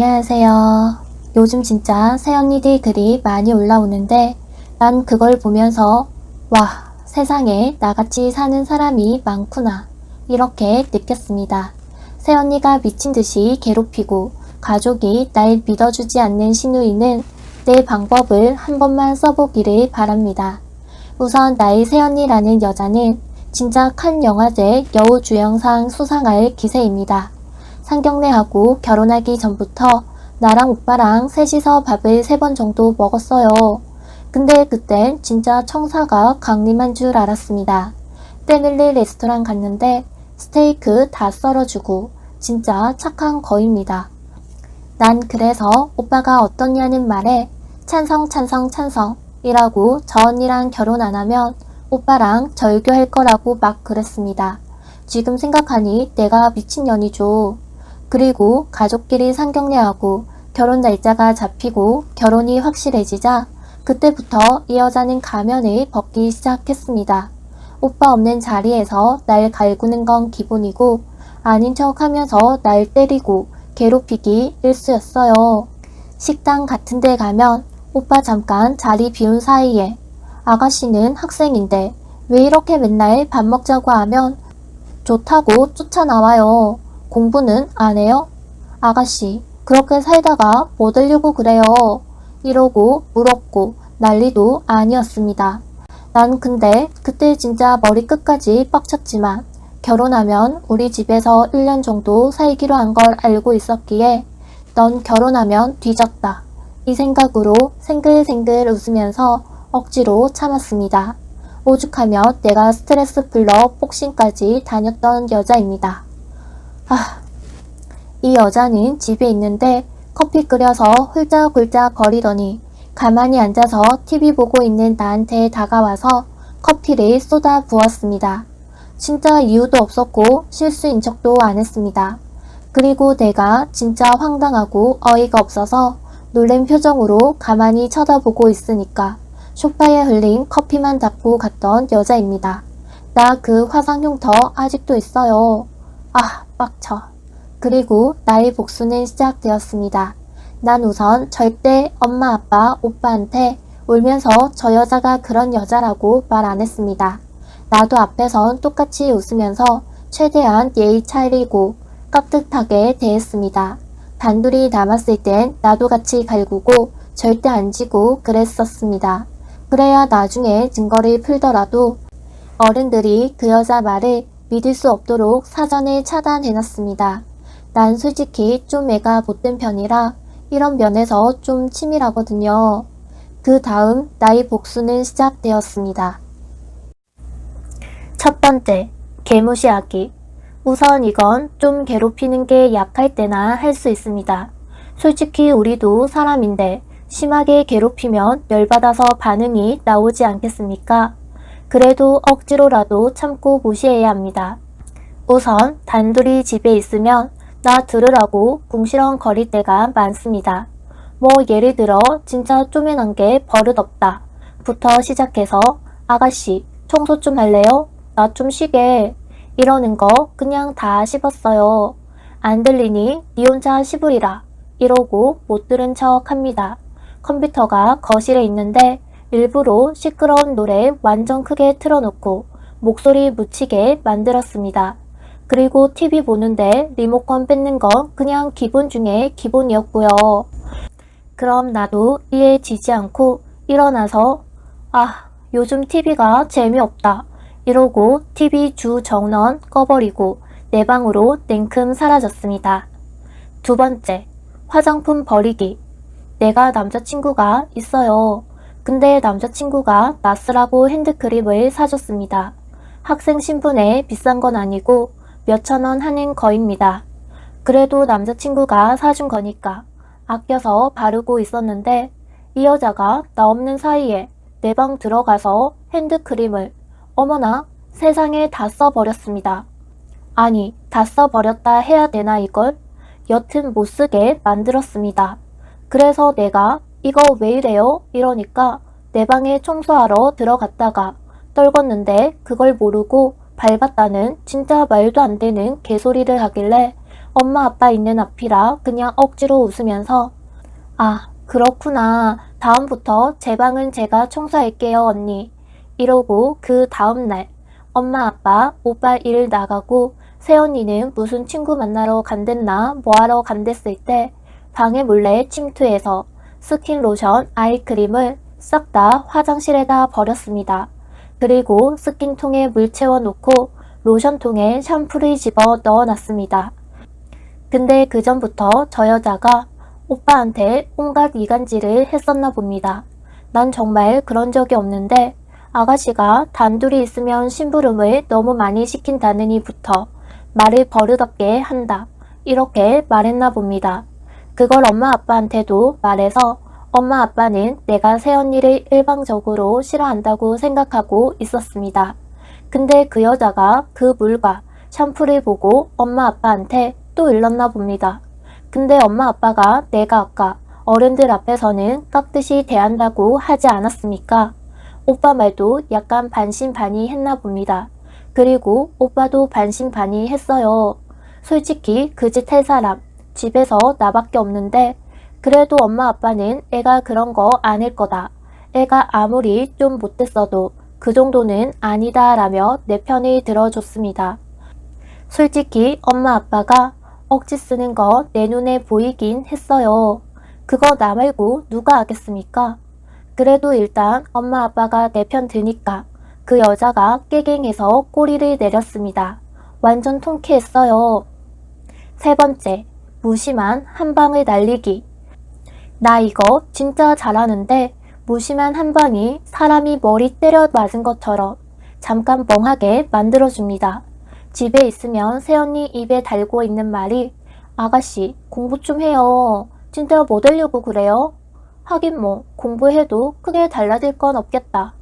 안녕하세요. 요즘 진짜 새언니들 글이 많이 올라오는데 난 그걸 보면서 와, 세상에 나같이 사는 사람이 많구나. 이렇게 느꼈습니다. 새언니가 미친 듯이 괴롭히고 가족이 날 믿어주지 않는 신우이는 내 방법을 한 번만 써보기를 바랍니다. 우선 나의 새언니라는 여자는 진짜 칸 영화제 여우주연상 수상할 기세입니다. 상경례하고 결혼하기 전부터 나랑 오빠랑 셋이서 밥을 세 번 정도 먹었어요. 근데 그땐 진짜 청사가 강림한 줄 알았습니다. 때밀리 레스토랑 갔는데 스테이크 다 썰어주고 진짜 착한 거입니다. 난 그래서 오빠가 어떻냐는 말에 찬성 찬성 찬성이라고 저 언니랑 결혼 안 하면 오빠랑 절교할 거라고 막 그랬습니다. 지금 생각하니 내가 미친년이죠. 그리고 가족끼리 상경례하고 결혼 날짜가 잡히고 결혼이 확실해지자 그때부터 이 여자는 가면을 벗기 시작했습니다. 오빠 없는 자리에서 날 갈구는 건 기본이고 아닌 척 하면서 날 때리고 괴롭히기 일쑤였어요. 식당 같은 데 가면 오빠 잠깐 자리 비운 사이에 아가씨는 학생인데 왜 이렇게 맨날 밥 먹자고 하면 좋다고 쫓아나와요. 공부는 안 해요? 아가씨, 그렇게 살다가 뭐 되려고 그래요? 이러고 물었고 난리도 아니었습니다. 난 근데 그때 진짜 머리 끝까지 빡쳤지만 결혼하면 우리 집에서 1년 정도 살기로 한 걸 알고 있었기에 넌 결혼하면 뒤졌다. 이 생각으로 생글생글 웃으면서 억지로 참았습니다. 오죽하며 내가 스트레스 풀러 복싱까지 다녔던 여자입니다. 아, 이 여자는 집에 있는데 커피 끓여서 훌쩍훌쩍 거리더니 가만히 앉아서 TV 보고 있는 나한테 다가와서 커피를 쏟아 부었습니다. 진짜 이유도 없었고 실수인 척도 안 했습니다. 그리고 내가 진짜 황당하고 어이가 없어서 놀란 표정으로 가만히 쳐다보고 있으니까 소파에 흘린 커피만 잡고 갔던 여자입니다. 나 그 화상 흉터 아직도 있어요. 아, 빡쳐. 그리고 나의 복수는 시작되었습니다. 난 우선 절대 엄마, 아빠, 오빠한테 울면서 저 여자가 그런 여자라고 말 안 했습니다. 나도 앞에선 똑같이 웃으면서 최대한 예의 차리고 깍듯하게 대했습니다. 단둘이 남았을 땐 나도 같이 갈구고 절대 안 지고 그랬었습니다. 그래야 나중에 증거를 풀더라도 어른들이 그 여자 말을 믿을 수 없도록 사전에 차단해놨습니다. 난 솔직히 좀 애가 못된 편이라 이런 면에서 좀 치밀하거든요. 그 다음 나의 복수는 시작되었습니다. 첫 번째, 개무시하기. 우선 이건 좀 괴롭히는 게 약할 때나 할 수 있습니다. 솔직히 우리도 사람인데 심하게 괴롭히면 열받아서 반응이 나오지 않겠습니까? 그래도 억지로라도 참고 무시해야 합니다. 우선 단둘이 집에 있으면 나 들으라고 궁시렁거릴 때가 많습니다. 뭐 예를 들어 진짜 쪼매난 게 버릇없다 부터 시작해서 아가씨 청소 좀 할래요? 나 좀 쉬게 이러는 거 그냥 다 씹었어요. 안 들리니 니 혼자 씹으리라 이러고 못 들은 척 합니다. 컴퓨터가 거실에 있는데 일부러 시끄러운 노래 완전 크게 틀어놓고 목소리 묻히게 만들었습니다. 그리고 TV 보는데 리모컨 뺏는 건 그냥 기본 중에 기본이었고요. 그럼 나도 이에 지지 않고 일어나서 아 요즘 TV가 재미없다 이러고 TV 주 전원 꺼버리고 내 방으로 냉큼 사라졌습니다. 두 번째, 화장품 버리기. 내가 남자친구가 있어요. 근데 남자친구가 나 쓰라고 핸드크림을 사줬습니다. 학생 신분에 비싼 건 아니고 몇천 원 하는 거입니다. 그래도 남자친구가 사준 거니까 아껴서 바르고 있었는데 이 여자가 나 없는 사이에 내 방 들어가서 핸드크림을 어머나 세상에 다 써버렸습니다. 아니 다 써버렸다 해야 되나 이걸? 여튼 못쓰게 만들었습니다. 그래서 내가 이거 왜 이래요? 이러니까 내 방에 청소하러 들어갔다가 떨궜는데 그걸 모르고 밟았다는 진짜 말도 안 되는 개소리를 하길래 엄마 아빠 있는 앞이라 그냥 억지로 웃으면서 아, 그렇구나. 다음부터 제 방은 제가 청소할게요, 언니. 이러고 그 다음날 엄마 아빠 오빠 일 나가고 새언니는 무슨 친구 만나러 간댔나 뭐하러 간댔을 때 방에 몰래 침투해서 스킨 로션 아이크림을 싹 다 화장실에다 버렸습니다. 그리고 스킨통에 물 채워놓고 로션통에 샴푸를 집어 넣어놨습니다. 근데 그 전부터 저 여자가 오빠한테 온갖 이간질을 했었나 봅니다. 난 정말 그런 적이 없는데 아가씨가 단둘이 있으면 심부름을 너무 많이 시킨다느니부터 말을 버릇없게 한다. 이렇게 말했나 봅니다. 그걸 엄마 아빠한테도 말해서 엄마 아빠는 내가 새언니를 일방적으로 싫어한다고 생각하고 있었습니다. 근데 그 여자가 그 물과 샴푸를 보고 엄마 아빠한테 또 일렀나 봅니다. 근데 엄마 아빠가 내가 아까 어른들 앞에서는 깍듯이 대한다고 하지 않았습니까? 오빠 말도 약간 반신반의 했나 봅니다. 그리고 오빠도 반신반의 했어요. 솔직히 그 짓 할 사람 집에서 나밖에 없는데 그래도 엄마 아빠는 애가 그런 거 아닐 거다. 애가 아무리 좀 못됐어도 그 정도는 아니다 라며 내 편을 들어줬습니다. 솔직히 엄마 아빠가 억지 쓰는 거 내 눈에 보이긴 했어요. 그거 나 말고 누가 하겠습니까? 그래도 일단 엄마 아빠가 내 편 드니까 그 여자가 깨갱해서 꼬리를 내렸습니다. 완전 통쾌했어요. 세 번째, 무심한 한 방을 날리기. 나 이거 진짜 잘하는데 무심한 한 방이 사람이 머리 때려 맞은 것처럼 잠깐 멍하게 만들어줍니다. 집에 있으면 새언니 입에 달고 있는 말이 아가씨 공부 좀 해요. 진짜 뭐 되려고 그래요? 하긴 뭐 공부해도 크게 달라질 건 없겠다.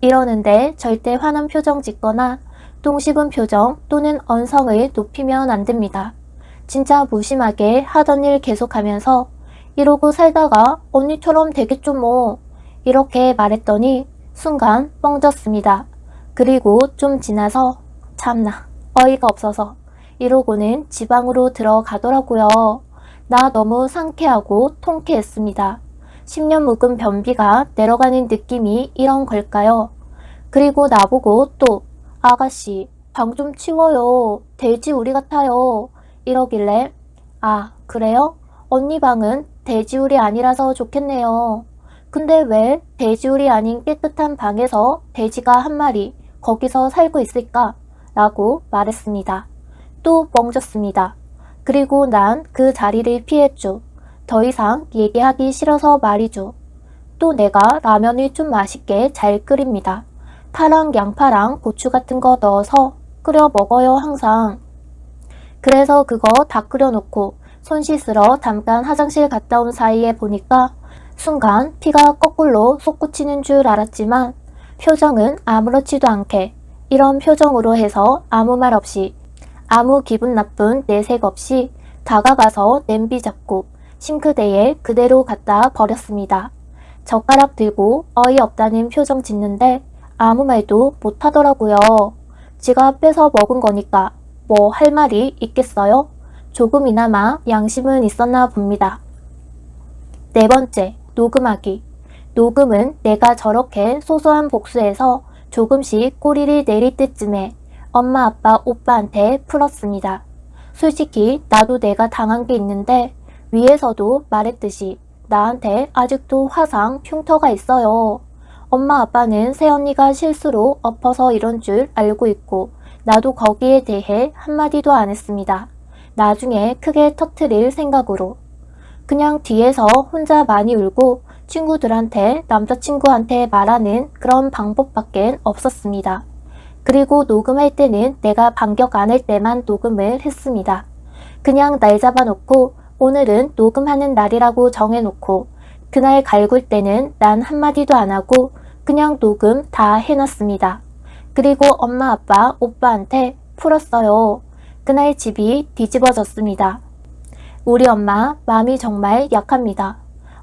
이러는데 절대 화난 표정 짓거나 똥 씹은 표정 또는 언성을 높이면 안 됩니다. 진짜 무심하게 하던 일 계속하면서 이러고 살다가 언니처럼 되겠죠 뭐 이렇게 말했더니 순간 뻥졌습니다. 그리고 좀 지나서 참나 어이가 없어서 이러고는 지방으로 들어가더라고요. 나 너무 상쾌하고 통쾌했습니다. 10년 묵은 변비가 내려가는 느낌이 이런 걸까요? 그리고 나보고 또 아가씨 방 좀 치워요. 돼지 우리 같아요. 이러길래 아 그래요? 언니 방은 돼지우리 아니라서 좋겠네요. 근데 왜 돼지우리 아닌 깨끗한 방에서 돼지가 한 마리 거기서 살고 있을까? 라고 말했습니다. 또 멍졌습니다. 그리고 난 그 자리를 피했죠. 더 이상 얘기하기 싫어서 말이죠. 또 내가 라면을 좀 맛있게 잘 끓입니다. 파랑 양파랑 고추 같은 거 넣어서 끓여 먹어요 항상. 그래서 그거 다 끓여놓고 손 씻으러 잠깐 화장실 갔다 온 사이에 보니까 순간 피가 거꾸로 솟구치는 줄 알았지만 표정은 아무렇지도 않게 이런 표정으로 해서 아무 말 없이 아무 기분 나쁜 내색 없이 다가가서 냄비 잡고 싱크대에 그대로 갖다 버렸습니다. 젓가락 들고 어이없다는 표정 짓는데 아무 말도 못 하더라고요. 지가 뺏어 먹은 거니까 뭐 할 말이 있겠어요? 조금이나마 양심은 있었나 봅니다. 네 번째, 녹음하기. 녹음은 내가 저렇게 소소한 복수에서 조금씩 꼬리를 내릴 때쯤에 엄마, 아빠, 오빠한테 풀었습니다. 솔직히 나도 내가 당한 게 있는데 위에서도 말했듯이 나한테 아직도 화상 흉터가 있어요. 엄마, 아빠는 새언니가 실수로 엎어서 이런 줄 알고 있고 나도 거기에 대해 한마디도 안 했습니다. 나중에 크게 터트릴 생각으로. 그냥 뒤에서 혼자 많이 울고 친구들한테 남자친구한테 말하는 그런 방법밖엔 없었습니다. 그리고 녹음할 때는 내가 반격 안 할 때만 녹음을 했습니다. 그냥 날 잡아놓고 오늘은 녹음하는 날이라고 정해놓고 그날 갈굴 때는 난 한마디도 안 하고 그냥 녹음 다 해놨습니다. 그리고 엄마, 아빠, 오빠한테 풀었어요. 그날 집이 뒤집어졌습니다. 우리 엄마 마음이 정말 약합니다.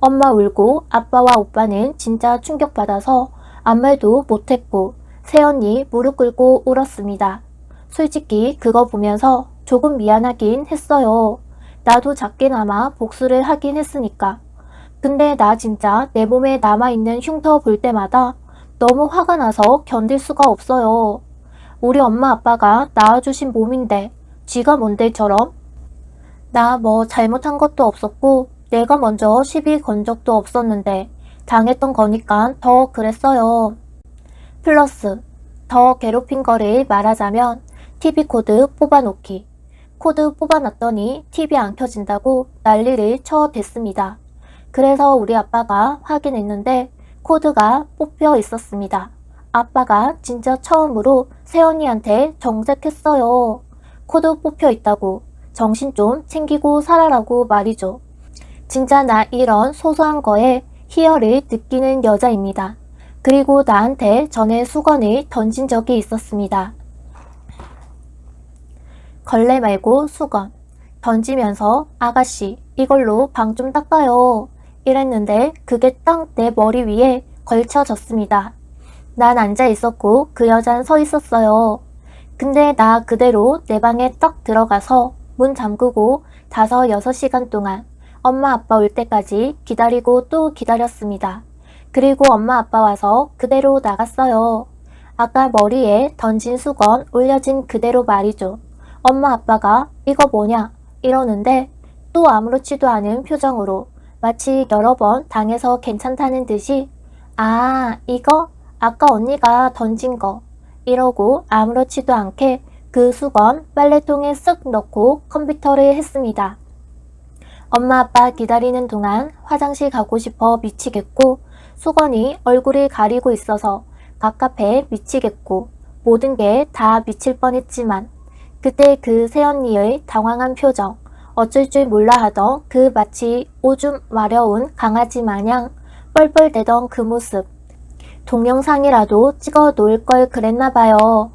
엄마 울고 아빠와 오빠는 진짜 충격받아서 아무 말도 못했고 새언니 무릎 꿇고 울었습니다. 솔직히 그거 보면서 조금 미안하긴 했어요. 나도 작게나마 복수를 하긴 했으니까. 근데 나 진짜 내 몸에 남아있는 흉터 볼 때마다 너무 화가 나서 견딜 수가 없어요. 우리 엄마 아빠가 낳아주신 몸인데 쥐가 뭔데처럼? 나 뭐 잘못한 것도 없었고 내가 먼저 시비 건 적도 없었는데 당했던 거니까 더 그랬어요. 플러스 더 괴롭힌 거를 말하자면 TV 코드 뽑아놓기. 코드 뽑아놨더니 TV 안 켜진다고 난리를 쳐댔습니다. 그래서 우리 아빠가 확인했는데 코드가 뽑혀 있었습니다. 아빠가 진짜 처음으로 새언니한테 정색했어요. 코드 뽑혀 있다고 정신 좀 챙기고 살아라고 말이죠. 진짜 나 이런 소소한 거에 희열을 느끼는 여자입니다. 그리고 나한테 전에 수건을 던진 적이 있었습니다. 걸레 말고 수건. 던지면서 아가씨 이걸로 방 좀 닦아요. 이랬는데 그게 딱 내 머리 위에 걸쳐졌습니다. 난 앉아 있었고 그 여잔 서 있었어요. 근데 나 그대로 내 방에 딱 들어가서 문 잠그고 다섯 여섯 시간 동안 엄마 아빠 올 때까지 기다리고 또 기다렸습니다. 그리고 엄마 아빠 와서 그대로 나갔어요. 아까 머리에 던진 수건 올려진 그대로 말이죠. 엄마 아빠가 이거 뭐냐 이러는데 또 아무렇지도 않은 표정으로 마치 여러 번 당해서 괜찮다는 듯이 아 이거 아까 언니가 던진 거 이러고 아무렇지도 않게 그 수건 빨래통에 쓱 넣고 컴퓨터를 했습니다. 엄마 아빠 기다리는 동안 화장실 가고 싶어 미치겠고 수건이 얼굴을 가리고 있어서 갑갑해 미치겠고 모든 게 다 미칠 뻔했지만 그때 그 새언니의 당황한 표정 어쩔 줄 몰라 하던 그 마치 오줌 마려운 강아지 마냥 뻘뻘대던 그 모습 동영상이라도 찍어 놓을 걸 그랬나 봐요.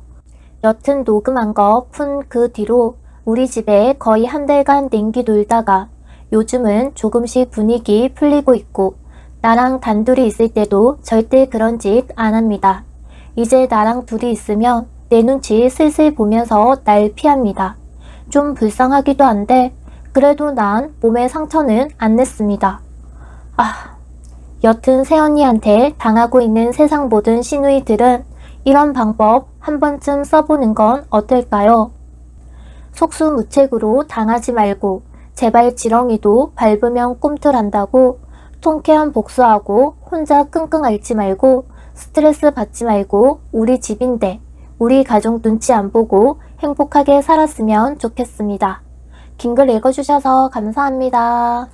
여튼 녹음한 거 푼 그 뒤로 우리 집에 거의 한 달간 냉기 놀다가 요즘은 조금씩 분위기 풀리고 있고 나랑 단둘이 있을 때도 절대 그런 짓 안 합니다. 이제 나랑 둘이 있으면 내 눈치 슬슬 보면서 날 피합니다. 좀 불쌍하기도 한데 그래도 난 몸에 상처는 안 냈습니다. 아, 여튼 새언니한테 당하고 있는 세상 모든 시누이들은 이런 방법 한 번쯤 써보는 건 어떨까요? 속수무책으로 당하지 말고 제발 지렁이도 밟으면 꿈틀한다고 통쾌한 복수하고 혼자 끙끙 앓지 말고 스트레스 받지 말고 우리 집인데 우리 가족 눈치 안 보고 행복하게 살았으면 좋겠습니다. 긴 글 읽어주셔서 감사합니다.